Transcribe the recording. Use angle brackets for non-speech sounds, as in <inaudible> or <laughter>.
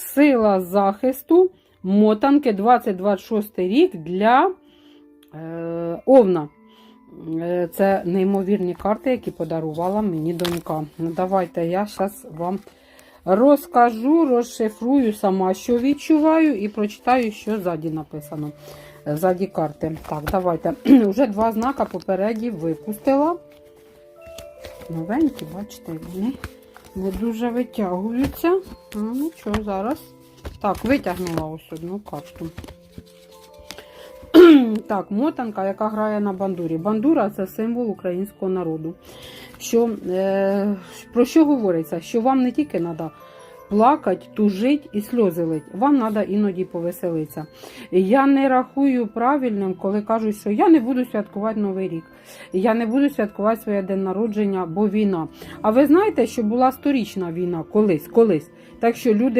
Сила захисту мотанки 2026 рік для е, Овна. Е, Це неймовірні карти, які подарувала мені донька. Ну, давайте я зараз вам розкажу, розшифрую сама, що відчуваю, і прочитаю, що ззаді написано. е, Ззаді карти. Так, давайте. <clears throat> Уже два знака попереді випустила. Новенькі, бачите, вони не дуже витягуються. Ну, нічого, зараз. Так, витягнула ось одну карту. <clears throat> Так, мотанка, яка грає на бандурі. Бандура це символ українського народу. Що, е, про що говориться? Що вам не тільки треба плакати, тужити і сльози лить, вам треба іноді повеселитися. Я не рахую правильним, коли кажуть, що я не буду святкувати Новий рік, я не буду святкувати своє день народження, бо війна. А ви знаєте, що була сторічна війна колись, колись. Так що люди